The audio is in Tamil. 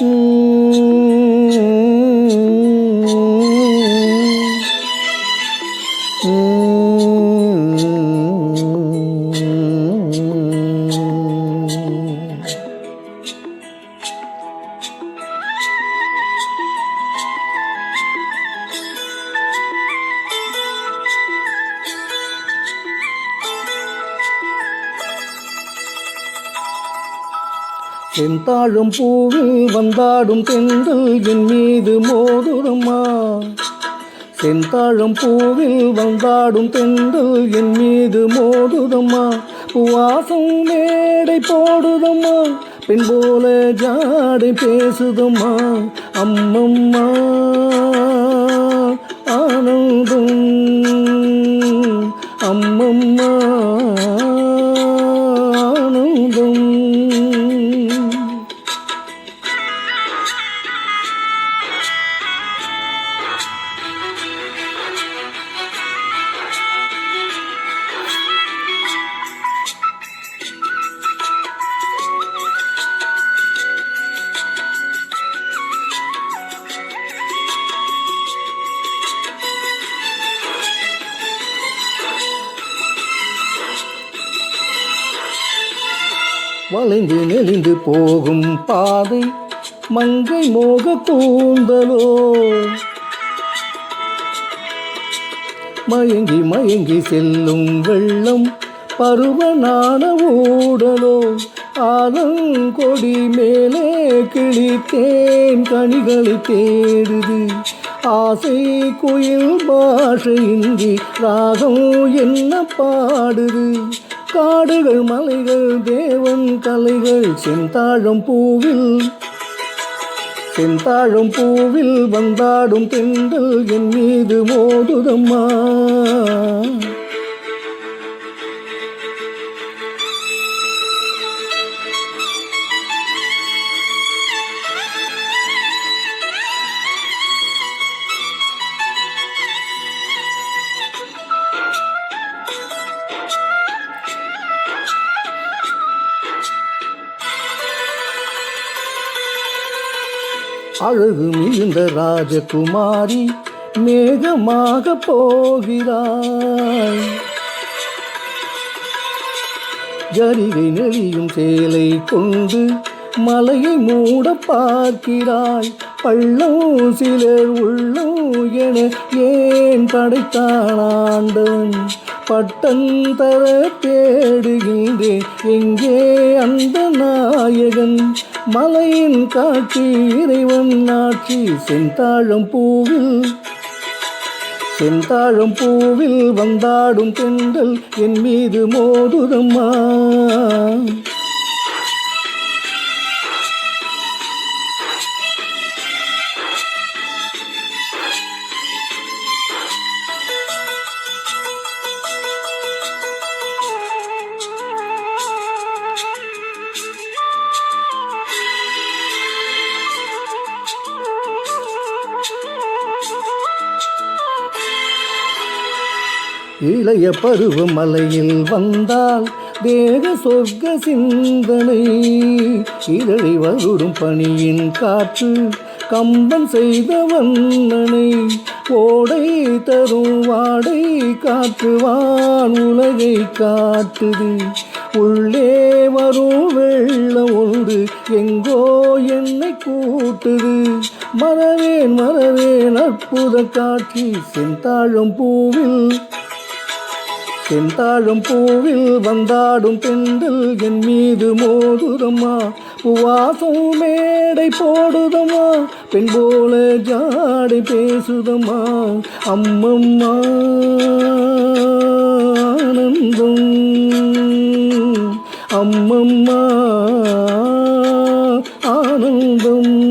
Mm-hmm. செந்தாழும் பூவில் வந்தாடும் பெண்கள் என் மீது மோதுதம்மா செந்தாழும் பூவில் வந்தாடும் பெண்கள் என் மீது மோதுதம்மா வாசம் மேடை போடுதம்மா பெண் போல ஜாடை பேசுதம்மா அம்மம்மா. வளைந்து நெளிந்து போகும் பாதை மங்கை மோக கூந்தலோ. மயங்கி மயங்கி செல்லும் வெள்ளம் பருவனான ஊடலோ. ஆலங்கொடி மேலே கிழித்தேன் கனிகளை தேடுது. ஆசை குயில் பாஷையின்றி ராகம் என்ன பாடுது. காடுகள் மலைகள் தேவன் கலைகள் செந்தாழம் பூவில் செந்தாழம் பூவில் வந்தாடும் தென்றல் என் மீது மோதுதம்மா. அழகு மிகுந்த ராஜகுமாரி மேகமாக போகிறாய். ஜரிகை நெறியும் சேலை கொண்டு மலையை மூட பார்க்கிறாய். பள்ளோ சிலர் உள்ளோ என ஏன் படைத்தான் ஆண்டவன்? பட்டம் தர தேடுகின்றேன் எங்கே அந்த நாயகன்? மலையின் காட்சி இறைவன் ஆட்சி செந்தாழம் பூவில். செந்தாழம் பூவில் வந்தாடும் பெண்கள் என் மீது மோதுதம்மா. இளைய பருவமலையில் வந்தால் தேக சொர்க்க சிந்தனை இதழை வருடும் பணியின் காற்று கம்பன் செய்த வண்ணனை ஓடை தரும் வாடை காற்றுவான் உலகை காட்டுது. உள்ளே வரும் வெள்ளம் ஒன்று எங்கோ என்னை கூட்டுது. மறவேன் மறவேன் அற்புத காட்சி செந்தாழம் பூவில் தென்தாழும் பூவில் வந்தாடும் பெண்கள் என் மீது மோதுதம்மா. வாசம் மேடை போடுதம்மா. பெண் போல ஜாடை பேசுதம்மா. அம்மம்மா ஆனந்தம். அம்மம்மா ஆனந்தம்.